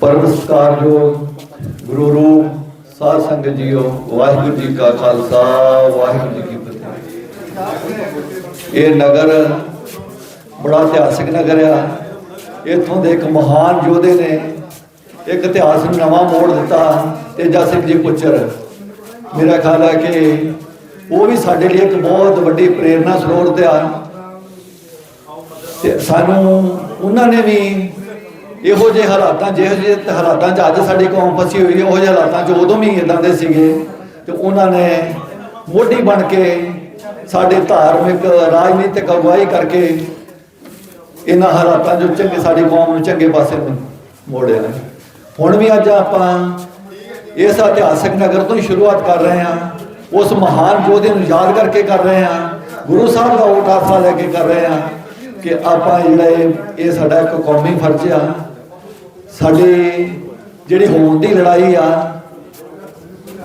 ਪਰਮ ਸਤਿਕਾਰਯੋਗ ਗੁਰੂ ਰੂਪ, ਸਾਧ ਸੰਗਤ ਜੀਓ, ਵਾਹਿਗੁਰੂ ਜੀ ਕਾ ਖਾਲਸਾ, ਵਾਹਿਗੁਰੂ ਜੀ ਕੀ ਫਤਿਹ। ਇਹ ਨਗਰ ਬੜਾ ਇਤਿਹਾਸਿਕ ਨਗਰ ਆ। ਇੱਥੋਂ ਦੇ ਇੱਕ ਮਹਾਨ ਯੋਧੇ ਨੇ ਇੱਕ ਇਤਿਹਾਸ ਨੂੰ ਨਵਾਂ ਮੋੜ ਦਿੱਤਾ ਤੇਜਾ ਸਿੰਘ ਜੀ ਪੁੱਛਰ, ਮੇਰਾ ਖਿਆਲ ਹੈ ਕਿ ਉਹ ਵੀ ਸਾਡੇ ਲਈ ਇੱਕ ਬਹੁਤ ਵੱਡੀ ਪ੍ਰੇਰਨਾ ਸਰੋਤ ਆ। ਤੇ ਸਾਨੂੰ ਉਹਨਾਂ ਨੇ ਵੀ ਇਹੋ ਜਿਹੇ ਹਾਲਾਤਾਂ, ਜਿਹੋ ਜਿਹੇ ਹਾਲਾਤਾਂ 'ਚ ਅੱਜ ਸਾਡੀ ਕੌਮ ਫਸੀ ਹੋਈ ਹੈ ਉਹ ਜਿਹੇ ਹਾਲਾਤਾਂ 'ਚ ਉਦੋਂ ਵੀ ਇਦਾਂ ਦੇ ਸੀਗੇ ਤੇ ਉਹਨਾਂ ਨੇ ਮੋਢੀ ਬਣ ਕੇ ਸਾਡੇ ਧਾਰਮਿਕ, ਰਾਜਨੀਤਿਕ ਅਗਵਾਈ ਕਰਕੇ ਇਹਨਾਂ ਹਾਲਾਤਾਂ 'ਚੋਂ ਚੰਗੇ, ਸਾਡੀ ਕੌਮ ਨੂੰ ਚੰਗੇ ਪਾਸੇ ਨੂੰ ਮੋੜਿਆ ਹੁਣ ਵੀ ਅੱਜ ਆਪਾਂ ਇਸ ਇਤਿਹਾਸਕ ਨਗਰ ਤੋਂ ਹੀ ਸ਼ੁਰੂਆਤ ਕਰ ਰਹੇ ਹਾਂ, ਉਸ ਮਹਾਨ ਯੋਧੇ ਨੂੰ ਯਾਦ ਕਰਕੇ ਕਰ ਰਹੇ ਹਾਂ, ਗੁਰੂ ਸਾਹਿਬ ਦਾ ਓਟ ਆਸਰਾ ਲੈ ਕੇ ਕਰ ਰਹੇ ਹਾਂ ਕਿ ਆਪਾਂ ਜਿਹੜਾ ਇਹ ਇਹ ਸਾਡਾ ਇੱਕ ਕੌਮੀ ਫਰਜ਼ ਆ ਸਾਡੀ ਜਿਹੜੀ ਹੋਣ ਦੀ ਲੜਾਈ ਆ,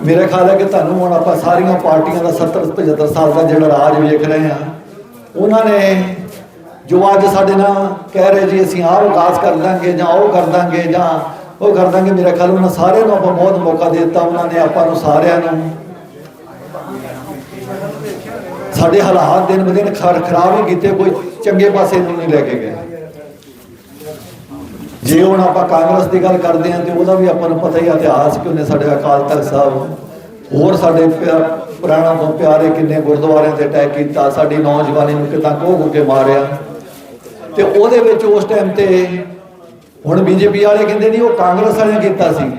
ਮੇਰਾ ਖਿਆਲ ਹੈ ਕਿ ਤੁਹਾਨੂੰ ਹੁਣ ਆਪਾਂ ਸਾਰੀਆਂ ਪਾਰਟੀਆਂ ਦਾ 70 75 ਸਾਲ ਦਾ ਜਿਹੜਾ ਰਾਜ ਵੇਖ ਰਹੇ ਆ ਉਹਨਾਂ ਨੇ ਜੋ ਅੱਜ ਸਾਡੇ ਨਾਲ ਕਹਿ ਰਹੇ ਜੀ, ਅਸੀਂ ਆਹ ਵਿਕਾਸ ਕਰ ਦਾਂਗੇ ਜਾਂ ਉਹ ਕਰ ਦਾਂਗੇ ਜਾਂ ਉਹ ਕਰ ਦਾਂਗੇ, ਮੇਰਾ ਖਿਆਲ ਉਹਨਾਂ ਸਾਰਿਆਂ ਨੂੰ ਆਪਾਂ ਬਹੁਤ ਮੌਕਾ ਦੇ ਦਿੱਤਾ, ਉਹਨਾਂ ਨੇ ਆਪਾਂ ਨੂੰ ਸਾਰਿਆਂ ਨੂੰ। ਸਾਡੇ ਹਾਲਾਤ ਦਿਨ ਬ ਦਿਨ ਖਰਾਬ ਹੀ ਕੀਤੇ, ਕੋਈ ਚੰਗੇ ਪਾਸੇ ਨੂੰ ਨਹੀਂ ਲੈ ਕੇ ਗਏ। ਜੇ ਹੁਣ ਆਪਾਂ ਕਾਂਗਰਸ ਦੀ ਗੱਲ ਕਰਦੇ ਹਾਂ ਤੇ ਉਹਦਾ ਵੀ ਆਪਾਂ ਨੂੰ ਪਤਾ ਹੀ ਇਤਿਹਾਸ ਕਿ ਉਹਨੇ ਸਾਡੇ ਅਕਾਲ ਤਖਤ ਸਾਹਿਬ, ਹੋਰ ਸਾਡੇ ਪਿਆ- ਪੁਰਾਣਾ ਤੋਂ ਪਿਆਰੇ ਕਿੰਨੇ ਗੁਰਦੁਆਰਿਆਂ ਤੇ ਅਟੈਕ ਕੀਤਾ, ਸਾਡੀ ਨੌਜਵਾਨੀ ਨੂੰ ਕਿਦਾਂ ਕੋਹ ਕੇ ਮਾਰਿਆ। ਤੇ ਉਹਦੇ ਵਿੱਚ ਉਸ ਟਾਈਮ ਤੇ ਹੁਣ ਬੀਜੇਪੀ ਵਾਲੇ ਕਹਿੰਦੇ ਨਹੀਂ ਉਹ ਕਾਂਗਰਸ ਵਾਲਿਆਂ ਕੀਤਾ ਸੀ।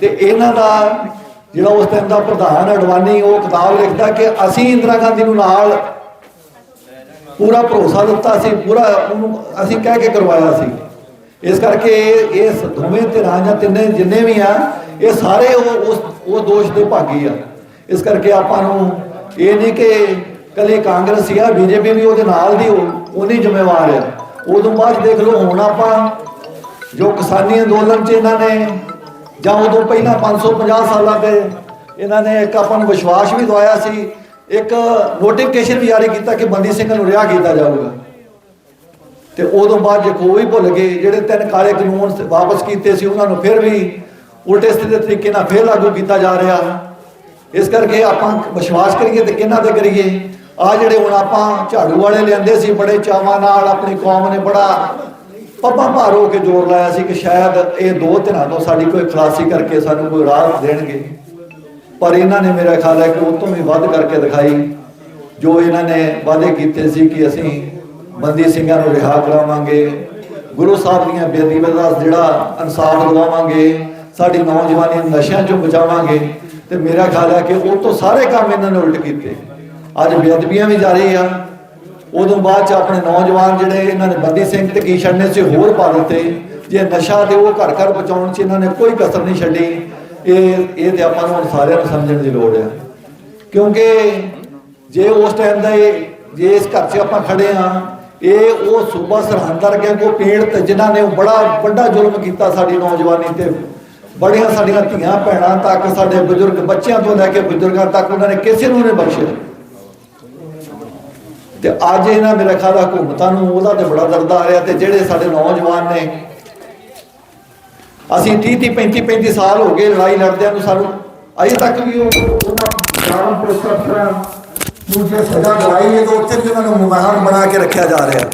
ਤੇ ਇਹਨਾਂ ਦਾ ਜਿਹੜਾ ਉਸ ਟਾਈਮ ਦਾ ਪ੍ਰਧਾਨ ਅਡਵਾਨੀ, ਉਹ ਕਿਤਾਬ ਲਿਖਦਾ ਕਿ ਅਸੀਂ ਇੰਦਰਾ ਗਾਂਧੀ ਨੂੰ ਨਾਲ ਪੂਰਾ ਭਰੋਸਾ ਦਿੱਤਾ ਸੀ, ਪੂਰਾ ਉਹਨੂੰ ਅਸੀਂ ਕਹਿ ਕੇ ਕਰਵਾਇਆ ਸੀ। ਇਸ ਕਰਕੇ ਇਹ- ਦੋਵੇਂ ਧਿਰਾਂ ਜਾਂ ਤਿੰਨੇ ਜਿੰਨੇ ਵੀ ਆ, ਇਹ ਸਾਰੇ ਉਹ ਉਸ, ਉਹ ਦੋਸ਼ ਦੇ ਭਾਗੀ ਆ। ਇਸ ਕਰਕੇ ਆਪਾਂ ਨੂੰ ਇਹ ਨਹੀਂ ਕਿ ਕੱਲੀ ਕਾਂਗਰਸ ਹੀ ਆ, ਬੀਜੇਪੀ ਵੀ ਉਹਦੇ ਨਾਲ ਦੀ ਉਹ- ਉਹਨੀ ਜ਼ਿੰਮੇਵਾਰ ਆ। ਉਦੋਂ ਬਾਅਦ ਦੇਖ ਲਓ, ਹੁਣ ਆਪਾਂ ਜੋ ਕਿਸਾਨੀ ਅੰਦੋਲਨ 'ਚ ਇਹਨਾਂ ਨੇ, ਜਾਂ ਉਦੋਂ ਪਹਿਲਾਂ 550 ਸਾਲਾਂ ਤੇ ਇਹਨਾਂ ਨੇ ਇੱਕ ਆਪਾਂ ਨੂੰ ਵਿਸ਼ਵਾਸ ਵੀ ਦਵਾਇਆ ਸੀ, ਇੱਕ ਨੋਟੀਫਿਕੇਸ਼ਨ ਵੀ ਜਾਰੀ ਕੀਤਾ ਕਿ ਬੰਦੀ ਸਿੰਘ ਨੂੰ ਰਿਹਾ ਕੀਤਾ ਜਾਊਗਾ। ਤੇ ਉਦੋਂ ਬਾਅਦ ਜੇ ਕੋਈ ਭੁੱਲ ਗਏ, ਜਿਹੜੇ ਤਿੰਨ ਕਾਲੇ ਕਾਨੂੰਨ ਵਾਪਸ ਕੀਤੇ ਸੀ, ਉਹਨਾਂ ਨੂੰ ਫਿਰ ਵੀ ਉਲਟੇ ਸਿੱਧੇ ਤਰੀਕੇ ਨਾਲ ਫਿਰ ਲਾਗੂ ਕੀਤਾ ਜਾ ਰਿਹਾ। ਇਸ ਕਰਕੇ ਆਪਾਂ ਵਿਸ਼ਵਾਸ ਕਰੀਏ ਤੇ ਕਿਹਨਾਂ ਤੇ ਕਰੀਏ। ਆ ਜਿਹੜੇ ਹੁਣ ਆਪਾਂ ਝਾੜੂ ਵਾਲੇ ਲਿਆਂਦੇ ਸੀ, ਬੜੇ ਚਾਵਾਂ ਨਾਲ ਆਪਣੀ ਕੌਮ ਨੇ ਬੜਾ ਪੱਪਾ ਭਾਰ ਹੋ ਕੇ ਜ਼ੋਰ ਲਾਇਆ ਸੀ ਕਿ ਸ਼ਾਇਦ ਇਹ ਦੋ ਧਿਰਾਂ ਤੋਂ ਸਾਡੀ ਕੋਈ ਖਲਾਸੀ ਕਰਕੇ ਸਾਨੂੰ ਕੋਈ ਰਾਹ ਦੇਣਗੇ। ਪਰ ਇਹਨਾਂ ਨੇ ਮੇਰਾ ਖਿਆਲ ਹੈ ਕਿ ਉਹ ਤੋਂ ਵੀ ਵੱਧ ਕਰਕੇ ਦਿਖਾਈ, ਜੋ ਇਹਨਾਂ ਨੇ ਵਾਅਦੇ ਕੀਤੇ ਸੀ ਕਿ ਅਸੀਂ ਬੰਦੀ ਸਿੰਘਾਂ ਨੂੰ ਰਿਹਾ ਕਰਾਵਾਂਗੇ। ਗੁਰੂ ਸਾਹਿਬ ਦੀਆਂ ਬੇਦਬੀਆਂ ਦਾ ਜਿਹੜਾ ਇਨਸਾਫ ਦਿਵਾਵਾਂਗੇ, ਸਾਡੀ ਨੌਜਵਾਨੀ ਨੂੰ ਨਸ਼ਿਆਂ ਚੋਂ ਬਚਾਵਾਂਗੇ ਤੇ ਮੇਰਾ ਖਿਆਲ ਹੈ ਕਿ ਉਹ ਤੋਂ ਸਾਰੇ ਕੰਮ ਇਹਨਾਂ ਨੇ ਉਲਟ ਕੀਤੇ। ਅੱਜ ਬੇਅਦਬੀਆਂ ਵੀ ਜਾਰੀ ਆ। ਉਦੋਂ ਬਾਅਦ ਚ ਆਪਣੇ ਨੌਜਵਾਨ ਜਿਹੜੇ ਇਹਨਾਂ ਨੇ ਬੰਦੀ ਸਿੰਘ ਤੇ ਕੀ ਛੱਡਨੇ ਸੀ ਹੋਰ ਪਾ ਦਿੱਤੇ। ਜੇ ਨਸ਼ਾ ਤੇ ਉਹ ਘਰ ਘਰ ਪਹੁੰਚਾਉਣ ਚ ਇਹਨਾਂ ਨੇ ਕੋਈ ਕਸਰ ਨਹੀਂ ਛੱਡੀ, ਇਹ ਇਹ ਤੇ ਆਪਾਂ ਨੂੰ ਸਾਰਿਆਂ ਨੂੰ ਸਮਝਣ ਦੀ ਲੋੜ ਹੈ। ਕਿਉਂਕਿ ਜੇ ਉਸ ਟਾਈਮ ਦਾ ਇਹ, ਜੇ ਇਸ ਘਰ 'ਚ ਆਪਾਂ ਖੜੇ ਆ ਇਹ ਉਹ ਸੂਬਾ ਸਰਹੰਦ ਵਰਗਿਆਂ ਕੋ ਪੀੜਤ ਜਿਨ੍ਹਾਂ ਨੇ ਬੜਾ ਵੱਡਾ ਜ਼ੁਲਮ ਕੀਤਾ ਸਾਡੀ ਨੌਜਵਾਨੀ ਤੇ। ਬੜੀਆਂ ਸਾਡੀਆਂ ਧੀਆਂ ਭੈਣਾਂ ਤੱਕ, ਸਾਡੇ ਬਜ਼ੁਰਗ ਬੱਚਿਆਂ ਤੋਂ ਲੈ ਕੇ ਬਜ਼ੁਰਗਾਂ ਤੱਕ ਉਹਨਾਂ ਨੇ ਕਿਸੇ ਨੂੰ ਨਹੀਂ ਬਖਸ਼ਿਆ। ਤੇ ਅੱਜ ਇਹਨਾਂ ਮੇਰੇ ਖਿਆਲ ਹਕੂਮਤਾਂ ਨੂੰ ਉਹਦਾ ਤੇ ਬੜਾ ਦਰਦ ਆ ਰਿਹਾ ਤੇ ਜਿਹੜੇ ਸਾਡੇ ਨੌਜਵਾਨ ਨੇ, ਅਸੀਂ 30 30 35 35 ਸਾਲ ਹੋ ਗਏ ਲੜਾਈ ਲੜਦਿਆਂ ਨੂੰ ਸਾਨੂੰ, ਅਜੇ ਤੱਕ ਵੀ ਉਹ ਉਹਨਾਂ ਗ੍ਰਾਮ ਪੁਲਿਸ ਅਫਸਰਾਂ ਨੂੰ ਸਜ਼ਾ ਦਵਾਈ ਹੈ ਤਾਂ ਉੱਥੇ ਵੀ ਉਹਨਾਂ ਨੂੰ ਮਹਿਮਾਨ ਬਣਾ ਕੇ ਰੱਖਿਆ ਜਾ ਰਿਹਾ।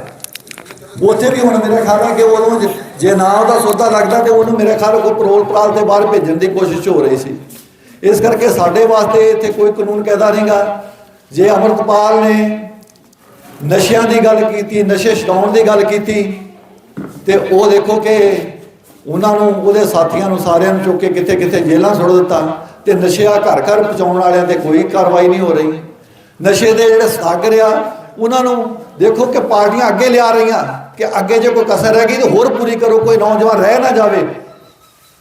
ਉੱਥੇ ਵੀ ਹੁਣ ਮੇਰੇ ਖਿਆਲ ਹੈ ਕਿ ਉਦੋਂ ਜੇ- ਨਾ ਉਹਦਾ ਸੌਦਾ ਲੱਗਦਾ ਤੇ ਉਹਨੂੰ ਮੇਰੇ ਖਿਆਲ ਕੋਈ ਪਰੋਲ ਪਰਾਲ ਤੇ ਬਾਹਰ ਭੇਜਣ ਦੀ ਕੋਸ਼ਿਸ਼ ਹੋ ਰਹੀ ਸੀ। ਇਸ ਕਰਕੇ ਸਾਡੇ ਵਾਸਤੇ ਇੱਥੇ ਕੋਈ ਕਾਨੂੰਨ ਕਹਿਦਾ ਨਹੀਂਗਾ ਜੇ ਅਮਰਤਪਾਲ ਨੇ ਨਸ਼ਿਆਂ ਦੀ ਗੱਲ ਕੀਤੀ, ਨਸ਼ੇ ਛਡਾਉਣ ਦੀ ਗੱਲ ਕੀਤੀ, ਤੇ ਉਹ ਦੇਖੋ ਕਿ ਉਹਨਾਂ ਨੂੰ, ਉਹਦੇ ਸਾਥੀਆਂ ਨੂੰ ਸਾਰਿਆਂ ਨੂੰ ਚੁੱਕ ਕੇ ਕਿੱਥੇ ਕਿੱਥੇ ਜੇਲ੍ਹਾਂ ਸੁੱਟ ਦਿੱਤਾ ਤੇ ਨਸ਼ਿਆ ਘਰ ਘਰ ਪਹੁੰਚਾਉਣ ਵਾਲਿਆਂ ਤੇ ਕੋਈ ਕਾਰਵਾਈ ਨਹੀਂ ਹੋ ਰਹੀ। ਨਸ਼ੇ ਦੇ ਜਿਹੜੇ ਸਾਗਰ ਆ, ਉਹਨਾਂ ਨੂੰ ਦੇਖੋ ਕਿ ਪਾਰਟੀਆਂ ਅੱਗੇ ਲਿਆ ਰਹੀਆਂ, ਕਿ ਅੱਗੇ ਜੇ ਕੋਈ ਕਸਰ ਰਹਿ ਗਈ ਤਾਂ ਹੋਰ ਪੂਰੀ ਕਰੋ, ਕੋਈ ਨੌਜਵਾਨ ਰਹਿ ਨਾ ਜਾਵੇ।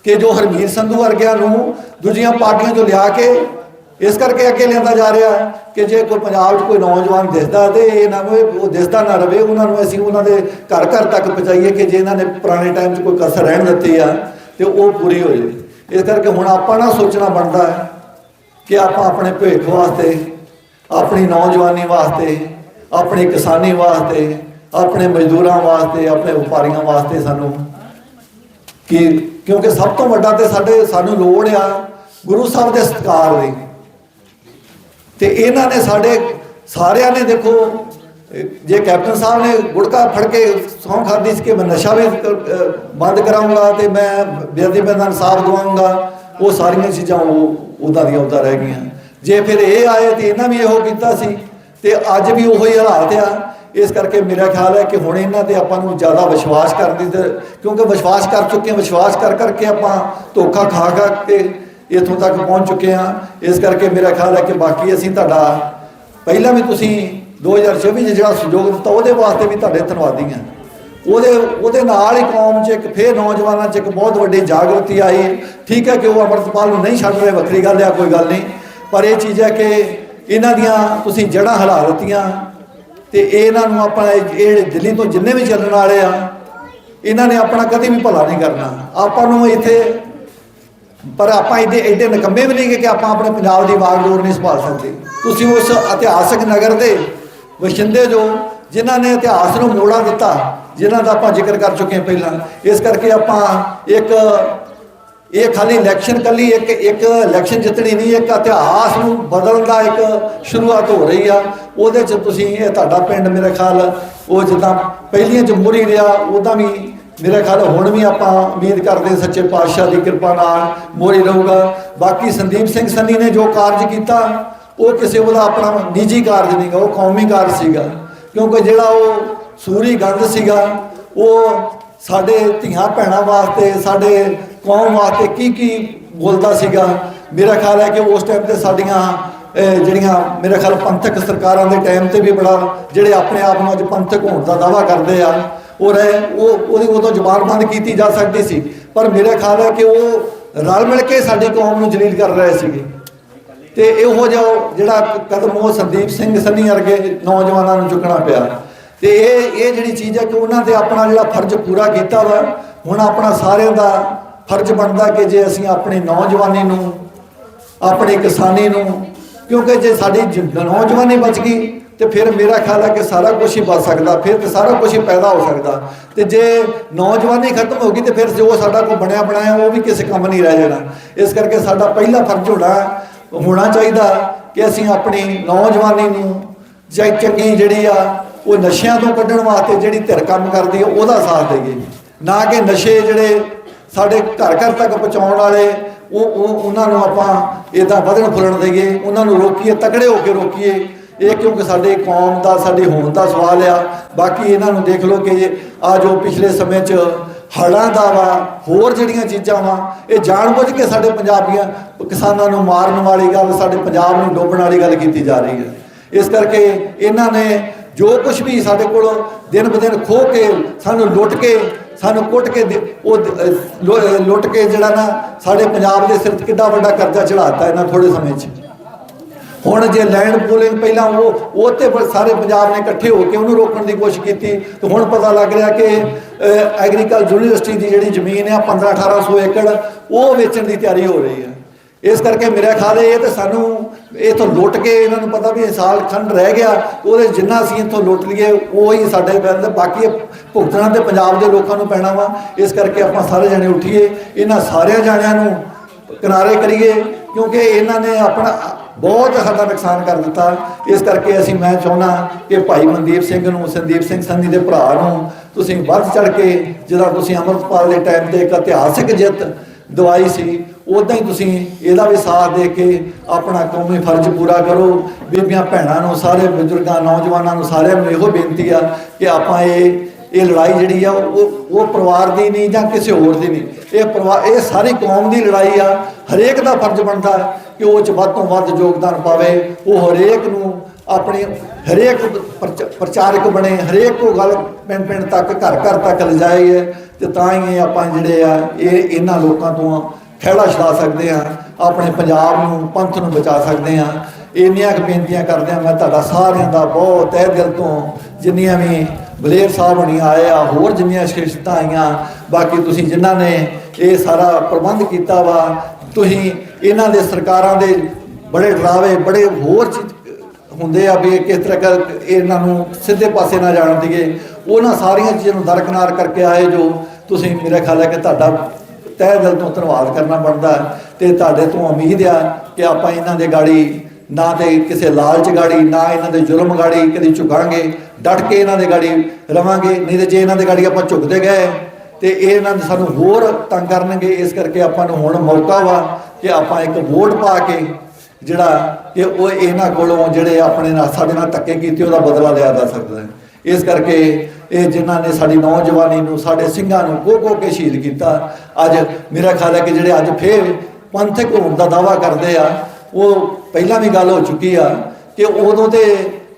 ਕਿ ਜੋ ਹਰਮੀਤ ਸੰਧੂ ਵਰਗਿਆਂ ਨੂੰ ਦੂਜੀਆਂ ਪਾਰਟੀਆਂ 'ਚੋਂ ਲਿਆ ਕੇ ਇਸ ਕਰਕੇ ਅੱਗੇ ਲਿਆਂਦਾ ਜਾ ਰਿਹਾ ਕਿ ਜੇ ਕੋਈ ਪੰਜਾਬ 'ਚ ਕੋਈ ਨੌਜਵਾਨ ਦਿਸਦਾ ਤੇ ਇਹ ਨਾ ਹੋਵੇ, ਉਹ ਦਿਸਦਾ ਨਾ ਰਵੇ, ਉਹਨਾਂ ਨੂੰ ਅਸੀਂ ਉਹਨਾਂ ਦੇ ਘਰ ਘਰ ਤੱਕ ਪਹੁੰਚਾਈਏ ਕਿ ਜੇ ਇਹਨਾਂ ਨੇ ਪੁਰਾਣੇ ਟਾਈਮ 'ਚ ਕੋਈ ਕਸਰ ਰਹਿਣ ਦਿੱਤੀ ਆ, ਤੇ ਉਹ ਪੂਰੀ ਹੋ ਜਾਵੇ। ਇਸ ਕਰਕੇ ਹੁਣ ਆਪਾਂ ਨਾ ਸੋਚਣਾ ਬਣਦਾ ਹੈ ਕਿ ਆਪਾਂ ਆਪਣੇ ਭਵਿੱਖ ਵਾਸਤੇ ਆਪਣੀ ਨੌਜਵਾਨੀ ਵਾਸਤੇ, ਆਪਣੀ ਕਿਸਾਨੀ ਵਾਸਤੇ, ਆਪਣੇ ਮਜ਼ਦੂਰਾਂ ਵਾਸਤੇ, ਆਪਣੇ ਵਪਾਰੀਆਂ ਵਾਸਤੇ ਸਾਨੂੰ ਕਿ, ਕਿਉਂਕਿ ਸਭ ਤੋਂ ਵੱਡਾ ਤੇ ਸਾਡੇ, ਸਾਨੂੰ ਲੋੜ ਆ ਗੁਰੂ ਸਾਹਿਬ ਦੇ ਸਤਿਕਾਰ ਦੀ ਤੇ ਇਹਨਾਂ ਨੇ ਸਾਡੇ ਸਾਰਿਆਂ ਨੇ ਦੇਖੋ, ਜੇ ਕੈਪਟਨ ਸਾਹਿਬ ਨੇ ਗੁੜਕਾ ਫੜ ਕੇ ਸੌਂ ਖਾਦੀ ਸੀ ਕਿ ਮੈਂ ਨਸ਼ਾ ਵੀ ਬੰਦ ਕਰਾਉਂਗਾ ਤੇ ਮੈਂ ਬੇਅਦਬੀ ਦਾ ਇਨਸਾਫ ਦਵਾਉਂਗਾ ਉਹ ਸਾਰੀਆਂ ਚੀਜ਼ਾਂ ਉਹ ਉਦਾਂ ਦੀਆਂ ਉਦਾਂ ਰਹਿ ਗਈਆਂ। ਜੇ ਫਿਰ ਇਹ ਆਏ ਤੇ ਇਹਨਾਂ ਵੀ ਇਹੋ ਕੀਤਾ ਸੀ ਤੇ ਅੱਜ ਵੀ ਉਹੀ ਹਾਲਾਤ ਆ। ਇਸ ਕਰਕੇ ਮੇਰਾ ਖਿਆਲ ਹੈ ਕਿ ਹੁਣ ਇਹਨਾਂ ਤੇ ਆਪਾਂ ਨੂੰ ਜ਼ਿਆਦਾ ਵਿਸ਼ਵਾਸ ਕਰਨ ਦੀ ਕਿਉਂਕਿ ਵਿਸ਼ਵਾਸ ਕਰ ਚੁੱਕੇ ਹਾਂ, ਵਿਸ਼ਵਾਸ ਕਰ ਕਰਕੇ ਆਪਾਂ ਧੋਖਾ ਖਾ ਖਾ ਕੇ ਇੱਥੋਂ ਤੱਕ ਪਹੁੰਚ ਚੁੱਕੇ ਹਾਂ। ਇਸ ਕਰਕੇ ਮੇਰਾ ਖਿਆਲ ਹੈ ਕਿ ਬਾਕੀ ਅਸੀਂ ਤੁਹਾਡਾ ਪਹਿਲਾਂ ਵੀ ਤੁਸੀਂ 2024 ਚ ਜਿਹੜਾ ਸਹਿਯੋਗ ਦਿੱਤਾ, ਉਹਦੇ ਵਾਸਤੇ ਵੀ ਤੁਹਾਡੇ ਧੰਨਵਾਦੀ ਹਾਂ। ਉਹਦੇ ਉਹਦੇ ਨਾਲ ਹੀ ਕੌਮ 'ਚ ਇੱਕ ਫੇਰ ਨੌਜਵਾਨਾਂ 'ਚ ਇੱਕ ਬਹੁਤ ਵੱਡੀ ਜਾਗਰਤੀ ਆਈ। ਠੀਕ ਹੈ ਕਿ ਉਹ ਅਮਰਤਪਾਲ ਨੂੰ ਨਹੀਂ ਛੱਡ ਰਹੇ, ਵੱਖਰੀ ਗੱਲ ਆ ਕੋਈ ਗੱਲ ਨਹੀਂ। ਪਰ ਇਹ ਚੀਜ਼ ਹੈ ਕਿ ਇਹਨਾਂ ਦੀਆਂ ਤੁਸੀਂ ਜੜ੍ਹਾਂ ਹਿਲਾ ਦਿੱਤੀਆਂ ਤੇ ਇਹਨਾਂ ਨੂੰ ਆਪਾਂ ਇਹ ਦਿੱਲੀ ਤੋਂ ਜਿੰਨੇ ਵੀ ਚੱਲਣ ਵਾਲੇ ਆ, ਇਹਨਾਂ ਨੇ ਆਪਣਾ ਕਦੇ ਵੀ ਭਲਾ ਨਹੀਂ ਕਰਨਾ। ਆਪਾਂ ਨੂੰ ਇੱਥੇ, ਪਰ ਆਪਾਂ ਇਹਦੇ ਐਡੇ ਨਕੰਮੇ ਵੀ ਨਹੀਂ ਗੇ ਕਿ ਆਪਾਂ ਆਪਣੇ ਪੰਜਾਬ ਦੀ ਬਾਗਡੋਰ ਨਹੀਂ ਸੰਭਾਲ ਸਕਦੇ। ਤੁਸੀਂ ਉਸ ਇਤਿਹਾਸਕ ਨਗਰ ਦੇ ਵਸਿੰਦੇ ਜੋ, ਜਿਨ੍ਹਾਂ ਨੇ ਇਤਿਹਾਸ ਨੂੰ ਮੋੜਾ ਦਿੱਤਾ, ਜਿਨ੍ਹਾਂ ਦਾ ਆਪਾਂ ਜ਼ਿਕਰ ਕਰ ਚੁੱਕੇ ਹਾਂ ਪਹਿਲਾਂ। ਇਸ ਕਰਕੇ ਆਪਾਂ ਇੱਕ ਇਹ ਖਾਲੀ ਇਲੈਕਸ਼ਨ ਕੱਲੀ ਇੱਕ ਇੱਕ ਇਲੈਕਸ਼ਨ ਜਿੱਤਣੀ ਨਹੀਂ, ਇੱਕ ਇਤਿਹਾਸ ਨੂੰ ਬਦਲਣ ਦਾ ਇੱਕ ਸ਼ੁਰੂਆਤ ਹੋ ਰਹੀ ਆ। ਉਹਦੇ ਚ ਤੁਸੀਂ, ਇਹ ਤੁਹਾਡਾ ਪਿੰਡ ਮੇਰੇ ਖਿਆਲ, ਉਹ ਜਿੱਦਾਂ ਪਹਿਲੀਆਂ ਜਮਹੂਰੀ ਰਿਹਾ ਉਦਾਂ ਵੀ ਮੇਰੇ ਖਿਆਲ ਹੁਣ ਵੀ ਆਪਾਂ ਉਮੀਦ ਕਰਦੇ ਸੱਚੇ ਪਾਤਸ਼ਾਹ ਦੀ ਕਿਰਪਾ ਨਾਲ ਮੋਰੀ ਰਹੂਗਾ। ਬਾਕੀ ਸੰਦੀਪ ਸਿੰਘ ਸੰਨੀ ਨੇ ਜੋ ਕਾਰਜ ਕੀਤਾ, ਉਹ ਕਿਸੇ ਉਹਦਾ ਆਪਣਾ ਨਿੱਜੀ ਕਾਰਜ ਨਹੀਂਗਾ ਉਹ ਕੌਮੀ ਕਾਰਜ ਸੀਗਾ। ਕਿਉਂਕਿ ਜਿਹੜਾ ਉਹ ਸੂਰੀ ਗੰਧ ਸੀਗਾ, ਉਹ ਸਾਡੇ ਧੀਆਂ ਭੈਣਾਂ ਵਾਸਤੇ, ਸਾਡੇ ਕੌਮ ਵਾਸਤੇ ਕੀ ਕੀ ਬੋਲਦਾ ਸੀਗਾ? ਮੇਰਾ ਖਿਆਲ ਹੈ ਕਿ ਉਸ ਟਾਈਮ ਤੇ ਸਾਡੀਆਂ ਜਿਹੜੀਆਂ ਮੇਰਾ ਖਿਆਲ ਪੰਥਕ ਸਰਕਾਰਾਂ ਦੇ ਟਾਈਮ ਤੇ ਵੀ ਬੜਾ ਜਿਹੜੇ ਆਪਣੇ ਆਪ ਨੂੰ ਅੱਜ ਪੰਥਕ ਹੋਣ ਦਾ ਦਾਵਾ ਕਰਦੇ ਆ, ਉਹ ਰਹੇ, ਉਹ, ਉਹਦੀ ਉਦੋਂ ਜ਼ੁਬਾਨ ਬੰਦ ਕੀਤੀ ਜਾ ਸਕਦੀ ਸੀ। ਪਰ ਮੇਰਾ ਖਿਆਲ ਹੈ ਕਿ ਉਹ ਰਲ ਮਿਲ ਕੇ ਸਾਡੀ ਕੌਮ ਨੂੰ ਜਲੀਲ ਕਰ ਰਹੇ ਸੀਗੇ। ਤੇ ਇਹੋ ਜਿਹਾ ਜਿਹੜਾ ਕਦਮ ਉਹ ਸੰਦੀਪ ਸਿੰਘ ਸੰਨੀ ਵਰਗੇ ਨੌਜਵਾਨਾਂ ਨੂੰ ਚੁੱਕਣਾ ਪਿਆ। ਤੇ ਇਹ ਇਹ ਜਿਹੜੀ ਚੀਜ਼ ਹੈ ਕਿ ਉਹਨਾਂ ਤੇ ਆਪਣਾ ਜਿਹੜਾ ਫਰਜ਼ ਪੂਰਾ ਕੀਤਾ ਵਾ, ਹੁਣ ਆਪਣਾ ਸਾਰਿਆਂ ਦਾ ਫਰਜ਼ ਬਣਦਾ ਕਿ ਜੇ ਅਸੀਂ ਆਪਣੀ ਨੌਜਵਾਨੀ ਨੂੰ, ਆਪਣੀ ਕਿਸਾਨੀ ਨੂੰ, ਕਿਉਂਕਿ ਜੇ ਸਾਡੀ ਨੌਜਵਾਨੀ ਬਚ ਗਈ, ਤੇ ਫਿਰ ਮੇਰਾ ਖਿਆਲ ਹੈ ਕਿ ਸਾਰਾ ਕੁਝ ਹੀ ਬਚ ਸਕਦਾ, ਫਿਰ ਤੇ ਸਾਰਾ ਕੁਝ ਹੀ ਪੈਦਾ ਹੋ ਸਕਦਾ। ਤੇ ਜੇ ਨੌਜਵਾਨੀ ਖਤਮ ਹੋ ਗਈ, ਤੇ ਫਿਰ ਜੋ ਸਾਡਾ ਕੋ ਬਣਿਆ ਬਣਾਇਆ, ਉਹ ਵੀ ਕਿਸੇ ਕੰਮ ਨਹੀਂ ਰਹਿ ਜਾਣਾ। ਇਸ ਕਰਕੇ ਸਾਡਾ ਪਹਿਲਾ ਫਰਜ਼ ਹੋਣਾ ਹੋਣਾ ਚਾਹੀਦਾ ਕਿ ਅਸੀਂ ਆਪਣੀ ਨੌਜਵਾਨੀ ਨੂੰ ਜਾਂ ਚੰਗੀ ਜਿਹੜੀ ਆ, ਉਹ ਨਸ਼ਿਆਂ ਤੋਂ ਕੱਢਣ ਵਾਸਤੇ ਜਿਹੜੀ ਧਿਰ ਕੰਮ ਕਰਦੀ ਹੈ ਉਹਦਾ ਸਾਥ ਦੇਈਏ। ਨਾ ਕਿ ਨਸ਼ੇ ਜਿਹੜੇ ਸਾਡੇ ਘਰ ਘਰ ਤੱਕ ਪਹੁੰਚਾਉਣ ਵਾਲੇ, ਉਹ ਉਹ, ਉਹਨਾਂ ਨੂੰ ਆਪਾਂ ਇਦਾਂ ਵਧਣ ਫੁੱਲਣ ਦੇਈਏ, ਉਹਨਾਂ ਨੂੰ ਰੋਕੀਏ, ਤਕੜੇ ਹੋ ਕੇ ਰੋਕੀਏ। ਇਹ ਕਿਉਂਕਿ ਸਾਡੇ ਕੌਮ ਦਾ, ਸਾਡੀ ਹੋਂਦ ਦਾ ਸਵਾਲ ਆ। ਬਾਕੀ ਇਹਨਾਂ ਨੂੰ ਦੇਖ ਲਓ ਕਿ ਆ ਜੋ ਪਿਛਲੇ ਸਮੇਂ 'ਚ ਹੜ੍ਹਾਂ ਦਾ ਵਾ, ਹੋਰ ਜਿਹੜੀਆਂ ਚੀਜ਼ਾਂ ਵਾ, ਇਹ ਜਾਣਬੁੱਝ ਕੇ ਸਾਡੇ ਪੰਜਾਬੀਆਂ, ਕਿਸਾਨਾਂ ਨੂੰ ਮਾਰਨ ਵਾਲੀ ਗੱਲ, ਸਾਡੇ ਪੰਜਾਬ ਨੂੰ ਡੋਬਣ ਵਾਲੀ ਗੱਲ ਕੀਤੀ ਜਾ ਰਹੀ ਹੈ। ਇਸ ਕਰਕੇ ਇਹਨਾਂ ਨੇ ਜੋ ਕੁਝ ਵੀ ਸਾਡੇ ਕੋਲ ਦਿਨ ਬਦਿਨ ਖੋ ਕੇ ਸਾਨੂੰ ਲੁੱਟ ਕੇ, ਸਾਨੂੰ ਕੁੱਟ ਕੇ ਦੇ- ਉਹ ਲੁੱਟ ਕੇ ਜਿਹੜਾ ਨਾ ਸਾਡੇ ਪੰਜਾਬ ਦੇ ਸਿਰ ਤੇ ਕਿੱਡਾ ਵੱਡਾ ਕਰਜ਼ਾ ਚੜਾਤਾ ਇਹਨਾਂ ਥੋੜੇ ਸਮੇਂ 'ਚ। ਹੁਣ ਜੇ ਲੈਂਡ ਪੂਲਿੰਗ ਪਹਿਲਾਂ ਉਹ ਉਹ ਤੇ ਸਾਰੇ ਪੰਜਾਬ ਨੇ ਇਕੱਠੇ ਹੋ ਕੇ ਉਹਨੂੰ ਰੋਕਣ ਦੀ ਕੋਸ਼ਿਸ਼ ਕੀਤੀ, ਤੇ ਹੁਣ ਪਤਾ ਲੱਗ ਰਿਹਾ ਕਿ ਐਗਰੀਕਲਚਰ ਯੂਨੀਵਰਸਿਟੀ ਦੀ ਜਿਹੜੀ ਜ਼ਮੀਨ ਹੈ 15 1800 ਏਕੜ, ਉਹ ਵੇਚਣ ਦੀ ਤਿਆਰੀ ਹੋ ਰਹੀ ਹੈ। ਇਸ ਕਰਕੇ ਮੇਰਾ ਖਿਆਲ ਹੈ ਇਹ ਤੇ ਸਾਨੂੰ ਇਹ ਤੋਂ ਲੁੱਟ ਕੇ ਇਹਨਾਂ ਨੂੰ ਪਤਾ ਵੀ ਇਹ ਸਾਲ ਖੰਡ ਰਹਿ ਗਿਆ, ਉਹਦੇ ਜਿੰਨਾ ਅਸੀਂ ਇੱਥੋਂ ਲੁੱਟ ਲਈਏ, ਉਹ ਹੀ ਸਾਡੇ ਬੰਦ ਬਾਕੀ ਭੁਗਤਣਾ ਤੇ ਪੰਜਾਬ ਦੇ ਲੋਕਾਂ ਨੂੰ ਪੈਣਾ ਵਾ। ਇਸ ਕਰਕੇ ਆਪਾਂ ਸਾਰੇ ਜਣੇ ਉੱਠੀਏ, ਇਹਨਾਂ ਸਾਰਿਆਂ ਜਾਣਿਆਂ ਨੂੰ ਕਿਨਾਰੇ ਕਰੀਏ, ਕਿਉਂਕਿ ਇਹਨਾਂ ਨੇ ਆਪਣਾ ਬਹੁਤ ਸਾਡਾ ਨੁਕਸਾਨ ਕਰ ਦਿੱਤਾ। ਇਸ ਕਰਕੇ ਅਸੀਂ, ਮੈਂ ਚਾਹੁੰਦਾ ਕਿ ਭਾਈ ਮਨਦੀਪ ਸਿੰਘ ਨੂੰ, ਸੰਦੀਪ ਸਿੰਘ ਸੰਧੀ ਦੇ ਭਰਾ ਨੂੰ ਤੁਸੀਂ ਵੱਧ ਚੜ ਕੇ ਜਿਹੜਾ ਤੁਸੀਂ ਅੰਮ੍ਰਿਤਪਾਲ ਦੇ ਟਾਈਮ ਤੇ ਇੱਕ ਇਤਿਹਾਸਿਕ ਜਿੱਤ ਦਵਾਈ ਸੀ। ਉਦਾਂ ਹੀ ਤੁਸੀਂ ਇਹਦਾ ਵੀ ਸਾਥ ਦੇ ਕੇ ਆਪਣਾ ਕੌਮੀ ਫਰਜ਼ ਪੂਰਾ ਕਰੋ। ਬੀਬੀਆਂ ਭੈਣਾਂ ਨੂੰ, ਸਾਰੇ ਬਜ਼ੁਰਗਾਂ, ਨੌਜਵਾਨਾਂ ਨੂੰ ਸਾਰਿਆਂ ਨੂੰ ਇਹੋ ਬੇਨਤੀ ਆ ਕਿ ਆਪਾਂ ਇਹ ਇਹ ਲੜਾਈ ਜਿਹੜੀ ਆ, ਉਹ ਉਹ ਪਰਿਵਾਰ ਦੀ ਨਹੀਂ ਜਾਂ ਕਿਸੇ ਹੋਰ ਦੀ ਨਹੀਂ। ਇਹ ਪਰਿਵਾਰ ਇਹ ਸਾਰੀ ਕੌਮ ਦੀ ਲੜਾਈ ਆ। ਹਰੇਕ ਦਾ ਫਰਜ਼ ਬਣਦਾ ਕਿ ਉਹ ਚ ਵੱਧ ਤੋਂ ਵੱਧ ਯੋਗਦਾਨ ਪਾਵੇ। ਉਹ ਹਰੇਕ ਨੂੰ ਆਪਣੇ, ਹਰੇਕ ਪ੍ਰਚ- ਪ੍ਰਚਾਰਕ ਬਣੇ, ਹਰੇਕ ਕੋ ਗੱਲ ਪਿੰਡ ਪਿੰਡ ਤੱਕ, ਘਰ ਘਰ ਤੱਕ ਲਿਜਾਏ ਤੇ ਤਾਂ ਹੀ ਇਹ ਆਪਾਂ ਜਿਹੜੇ ਆ, ਇਹ ਇਹਨਾਂ ਲੋਕਾਂ ਤੋਂ ਖਹਿੜਾ ਛਡਾ ਸਕਦੇ ਆ ਆਪਣੇ ਪੰਜਾਬ ਨੂੰ, ਪੰਥ ਨੂੰ ਬਚਾ ਸਕਦੇ ਆ ਇੰਨੀਆਂ ਕੁ ਬੇਨਤੀਆਂ ਕਰਦੇ ਆ ਮੈਂ ਤੁਹਾਡਾ ਸਾਰਿਆਂ ਦਾ ਬਹੁਤ ਤਹਿ ਦਿਲ ਤੋਂ, ਜਿੰਨੀਆਂ ਵੀ ਬਲੇਰ ਸਾਹਿਬ ਹੋਣੀ ਆਏ ਆ, ਹੋਰ ਜਿੰਨੀਆਂ ਸ਼ਖਸੀਅਤਾਂ ਆਈਆਂ, ਬਾਕੀ ਤੁਸੀਂ ਜਿਨ੍ਹਾਂ ਨੇ ਇਹ ਸਾਰਾ ਪ੍ਰਬੰਧ ਕੀਤਾ ਵਾ, ਤੁਸੀਂ ਇਹਨਾਂ ਦੇ ਸਰਕਾਰਾਂ ਦੇ ਬੜੇ ਡਰਾਵੇ, ਬੜੇ ਹੋਰ ਚੀਜ਼ ਹੁੰਦੇ ਆ ਵੀ ਕਿਸ ਤਰ੍ਹਾਂ ਕਰ ਇਹਨਾਂ ਨੂੰ ਸਿੱਧੇ ਪਾਸੇ ਨਾ ਜਾਣ ਦੀਏ ਉਹਨਾਂ ਸਾਰੀਆਂ ਚੀਜ਼ਾਂ ਨੂੰ ਦਰਕਨਾਰ ਕਰਕੇ ਆਏ ਜੋ ਤੁਸੀਂ ਮੇਰੇ ਖਿਆਲ ਹੈ ਕਿ ਤੁਹਾਡਾ ਤਹਿ ਦਿਲ ਤੋਂ ਧੰਨਵਾਦ ਕਰਨਾ ਬਣਦਾ ਹੈ ਤੇ ਤੁਹਾਡੇ ਤੋਂ ਉਮੀਦ ਆ ਕਿ ਆਪਾਂ ਇਹਨਾਂ ਦੇ ਗਾੜੀ ਨਾ ਤੇ ਕਿਸੇ ਲਾਲਚ ਗਾੜੀ, ਨਾ ਇਹਨਾਂ ਦੇ ਜ਼ੁਲਮ ਗਾੜੀ ਕਦੀ ਝੁਕਾਂਗੇ, ਡਟ ਕੇ ਇਹਨਾਂ ਦੇ ਗਾੜੀ ਰਵਾਂਗੇ, ਨਹੀਂ ਤੇ ਜੇ ਇਹਨਾਂ ਦੇ ਗਾੜੀ ਆਪਾਂ ਝੁਕਦੇ ਗਏ ਤੇ ਇਹ ਇਹਨਾਂ ਨੇ ਸਾਨੂੰ ਹੋਰ ਤੰਗ ਕਰਨਗੇ, ਇਸ ਕਰਕੇ ਆਪਾਂ ਨੂੰ ਹੁਣ ਮੌਕਾ ਵਾ ਕਿ ਆਪਾਂ ਇੱਕ ਵੋਟ ਪਾ ਕੇ ਜਿਹੜਾ ਕਿ ਉਹ ਇਹਨਾਂ ਕੋਲੋਂ ਜਿਹੜੇ ਆਪਣੇ ਨਾਲ ਸਾਡੇ ਨਾਲ ਧੱਕੇ ਕੀਤੇ ਉਹਦਾ ਬਦਲਾ ਲਿਆ ਜਾ ਸਕਦਾ ਹੈ। ਇਸ ਕਰਕੇ ਇਹ ਜਿਨ੍ਹਾਂ ਨੇ ਸਾਡੀ ਨੌਜਵਾਨੀ ਨੂੰ, ਸਾਡੇ ਸਿੰਘਾਂ ਨੂੰ ਕੋ ਕੋ ਕੇ ਸ਼ਹੀਦ ਕੀਤਾ। ਅੱਜ ਮੇਰਾ ਖਿਆਲ ਹੈ ਕਿ ਜਿਹੜੇ ਅੱਜ ਫੇਰ ਪੰਥਕ ਹੋਣ ਦਾ ਦਾਵਾ ਕਰਦੇ ਆ, ਉਹ ਪਹਿਲਾਂ ਵੀ ਗੱਲ ਹੋ ਚੁੱਕੀ ਆ ਕਿ ਉਦੋਂ ਤੇ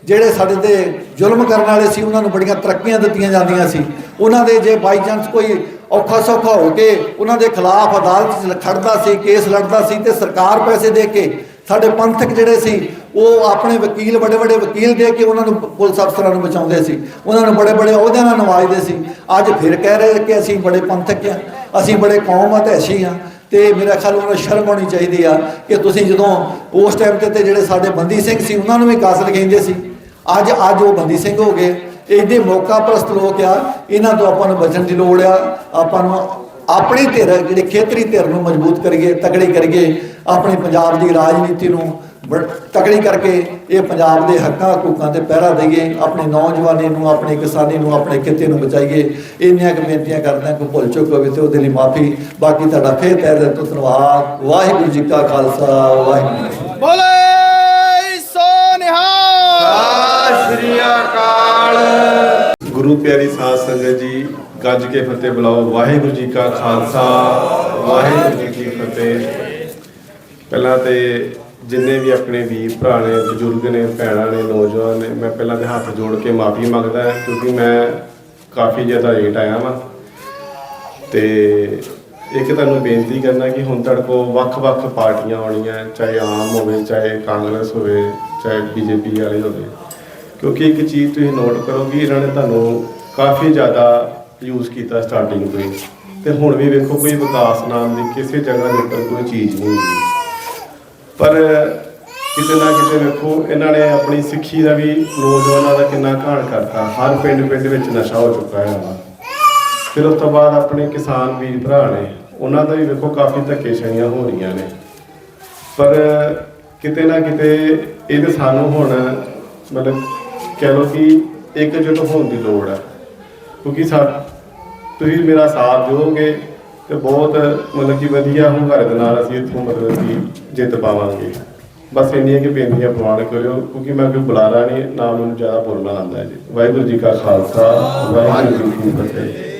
ਜਿਹੜੇ ਸਾਡੇ ਤੇ ਜ਼ੁਲਮ ਕਰਨ ਵਾਲੇ ਸੀ, ਉਹਨਾਂ ਨੂੰ ਬੜੀਆਂ ਤਰੱਕੀਆਂ ਦਿੱਤੀਆਂ ਜਾਂਦੀਆਂ ਸੀ। ਉਹਨਾਂ ਦੇ ਜੇ ਬਾਈ ਚਾਂਸ ਕੋਈ ਔਖਾ ਸੌਖਾ ਹੋ ਕੇ ਉਹਨਾਂ ਦੇ ਖਿਲਾਫ ਅਦਾਲਤ 'ਚ ਖੜਦਾ ਸੀ, ਕੇਸ ਲੜਦਾ ਸੀ ਤੇ ਸਰਕਾਰ ਪੈਸੇ ਦੇ ਕੇ ਸਾਡੇ ਪੰਥਕ ਜਿਹੜੇ ਸੀ, ਉਹ ਆਪਣੇ ਵਕੀਲ, ਵੱਡੇ ਵੱਡੇ ਵਕੀਲ ਦੇ ਕੇ ਉਹਨਾਂ ਨੂੰ ਪੁਲਿਸ ਅਫਸਰਾਂ ਨੂੰ ਬਚਾਉਂਦੇ ਸੀ। ਉਹਨਾਂ ਨੂੰ ਬੜੇ ਬੜੇ ਅਹੁਦਿਆਂ ਨਾਲ ਨਵਾਜਦੇ ਸੀ। ਅੱਜ ਫਿਰ ਕਹਿ ਰਹੇ ਕਿ ਅਸੀਂ ਬੜੇ ਪੰਥਕ ਆ ਅਸੀਂ ਬੜੇ ਕੌਮ ਅਤੈਸ਼ੀ ਆ ਤੇ ਮੇਰਾ ਖਿਆਲ ਉਹਨਾਂ ਨੂੰ ਸ਼ਰਮ ਆਉਣੀ ਚਾਹੀਦੀ ਆ ਕਿ ਤੁਸੀਂ ਜਦੋਂ ਉਸ ਟਾਈਮ ਤੇ ਜਿਹੜੇ ਸਾਡੇ ਬੰਦੀ ਸਿੰਘ ਸੀ, ਉਹਨਾਂ ਨੂੰ ਵੀ ਕਾਸਲ ਕਹਿੰਦੇ ਸੀ। ਅੱਜ ਅੱਜ ਉਹ ਬੰਦੀ ਸਿੰਘ ਹੋ ਗਏ। ਇਹਦੇ ਮੌਕਾ ਪ੍ਰਸਤ ਲੋਕ ਆ। ਇਹਨਾਂ ਤੋਂ ਆਪਾਂ ਨੂੰ ਬਚਣ ਦੀ ਲੋੜ ਆ। ਆਪਾਂ ਨੂੰ ਆਪਣੀ ਧਿਰ ਜਿਹੜੀ ਖੇਤਰੀ ਧਿਰ ਨੂੰ ਮਜ਼ਬੂਤ ਕਰੀਏ ਤਕੜੀ ਕਰੀਏ ਆਪਣੀ ਪੰਜਾਬ ਦੀ ਰਾਜਨੀਤੀ ਨੂੰ ਤਕੜੀ ਕਰਕੇ ਇਹ ਪੰਜਾਬ ਦੇ ਹੱਕਾਂ ਹਕੂਕਾਂ ਤੇ ਪਹਿਰਾ ਦਈਏ ਆਪਣੇ ਨੌਜਵਾਨੀ ਨੂੰ ਆਪਣੇ ਕਿਸਾਨੀ ਨੂੰ ਆਪਣੇ ਕਿੱਤੇ ਨੂੰ ਬਚਾਈਏ। ਇੰਨੀਆਂ ਕੁ ਬੇਨਤੀਆਂ ਕਰਦਾ ਕੋਈ ਭੁੱਲ ਚੁੱਕ ਹੋਵੇ ਤੇ ਉਹਦੇ ਲਈ ਮਾਫੀ। ਬਾਕੀ ਤੁਹਾਡਾ ਫੇਰ ਤਹਿ ਦਿਲ ਤੋਂ ਧੰਨਵਾਦ। ਵਾਹਿਗੁਰੂ ਜੀ ਕਾ ਖਾਲਸਾ ਵਾਹਿਗੁਰੂ। ਬੋਲੇ ਸੋ ਨਿਹਾਲ। ਸ੍ਰੀ ਅਕਾਲ। ਗੁਰੂ ਪਿਆਰੀ ਸਾਧ ਸੰਗਤ ਜੀ ਗੱਜ ਕੇ ਫਤਿਹ ਬੁਲਾਓ। ਵਾਹਿਗੁਰੂ ਜੀ ਕਾ ਖਾਲਸਾ, ਵਾਹਿਗੁਰੂ ਜੀ ਕੀ ਫਤਿਹ। ਪਹਿਲਾਂ ਤੇ ਜਿੰਨੇ ਵੀ ਆਪਣੇ ਵੀਰ ਭਰਾ ਨੇ, ਬਜ਼ੁਰਗ ਨੇ, ਭੈਣਾਂ ਨੇ, ਨੌਜਵਾਨ ਨੇ, ਮੈਂ ਪਹਿਲਾਂ ਤੇ ਹੱਥ ਜੋੜ ਕੇ ਮਾਫੀ ਮੰਗਦਾ ਕਿਉਂਕਿ ਮੈਂ ਕਾਫੀ ਜ਼ਿਆਦਾ ਲੇਟ ਆਇਆ ਵਾਂ। ਤੇ ਇੱਕ ਤੁਹਾਨੂੰ ਬੇਨਤੀ ਕਰਨਾ ਕਿ ਹੁਣ ਤੁਹਾਡੇ ਕੋਲ ਵੱਖ-ਵੱਖ ਪਾਰਟੀਆਂ ਆਉਣੀਆਂ, ਚਾਹੇ ਆਮ ਹੋਵੇ, ਚਾਹੇ ਕਾਂਗਰਸ ਹੋਵੇ, ਚਾਹੇ ਬੀਜੇਪੀ ਵਾਲੇ ਹੋਵੇ। ਕਿਉਂਕਿ ਇੱਕ ਚੀਜ਼ ਤੁਸੀਂ ਨੋਟ ਕਰੋ ਕਿ ਇਹਨਾਂ ਨੇ ਤੁਹਾਨੂੰ ਕਾਫੀ ਜ਼ਿਆਦਾ ਯੂਜ਼ ਕੀਤਾ ਸਟਾਰਟਿੰਗ ਤੋਂ ਹੀ। ਤੇ ਹੁਣ ਵੀ ਵੇਖੋ ਕੋਈ ਵਿਕਾਸ ਨਾਮ ਦੀ ਕਿਸੇ ਜਗ੍ਹਾ ਦੇ ਉੱਪਰ ਕੋਈ ਚੀਜ਼ ਨਹੀਂ ਹੁੰਦੀ। ਪਰ ਕਿਤੇ ਨਾ ਕਿਤੇ ਵੇਖੋ, ਇਹਨਾਂ ਨੇ ਆਪਣੀ ਸਿੱਖੀ ਦਾ ਵੀ ਨੌਜਵਾਨਾਂ ਦਾ ਕਿੰਨਾ ਘਾਣ ਕਰਤਾ। ਹਰ ਪਿੰਡ ਪਿੰਡ ਵਿੱਚ ਨਸ਼ਾ ਹੋ ਚੁੱਕਾ ਹੈ ਵਾ ਫਿਰ ਉਸ ਤੋਂ ਬਾਅਦ ਆਪਣੇ ਕਿਸਾਨ ਵੀਰ ਭਰਾ ਨੇ, ਉਹਨਾਂ ਦਾ ਵੀ ਵੇਖੋ ਕਾਫੀ ਧੱਕੇਸ਼ਾਹੀਆਂ ਹੋ ਰਹੀਆਂ ਨੇ। ਪਰ ਕਿਤੇ ਨਾ ਕਿਤੇ ਇਹ ਇਹਦੇ ਸਾਨੂੰ ਹੁਣ ਮਤਲਬ ਕਹਿ ਲਓ ਕਿ ਇਕਜੁੱਟ ਹੋਣ ਦੀ ਲੋੜ ਹੈ। ਕਿਉਂਕਿ ਸਾ ਤੁਸੀਂ ਮੇਰਾ ਸਾਥ ਦਿਓਗੇ ਤੇ ਬਹੁਤ ਮਤਲਬ ਕਿ ਵਧੀਆ ਹੁੰਗਾਰੇ ਦੇ ਨਾਲ ਅਸੀਂ ਇੱਥੋਂ ਮਤਲਬ ਕਿ ਜਿੱਤ ਪਾਵਾਂਗੇ। ਬਸ ਇੰਨੀਆਂ ਕਿ ਬੇਨਤੀਆਂ ਪ੍ਰਵਾਨ ਕਰਿਓ, ਕਿਉਂਕਿ ਮੈਂ ਕੋਈ ਬੁਲਾਰਾ ਨਹੀਂ, ਨਾ ਮੈਨੂੰ ਜ਼ਿਆਦਾ ਬੋਲਣਾ ਆਉਂਦਾ ਜੀ। ਵਾਹਿਗੁਰੂ ਜੀ ਕਾ ਖਾਲਸਾ, ਵਾਹਿਗੁਰੂ ਜੀ ਕੀ ਫਤਿਹ।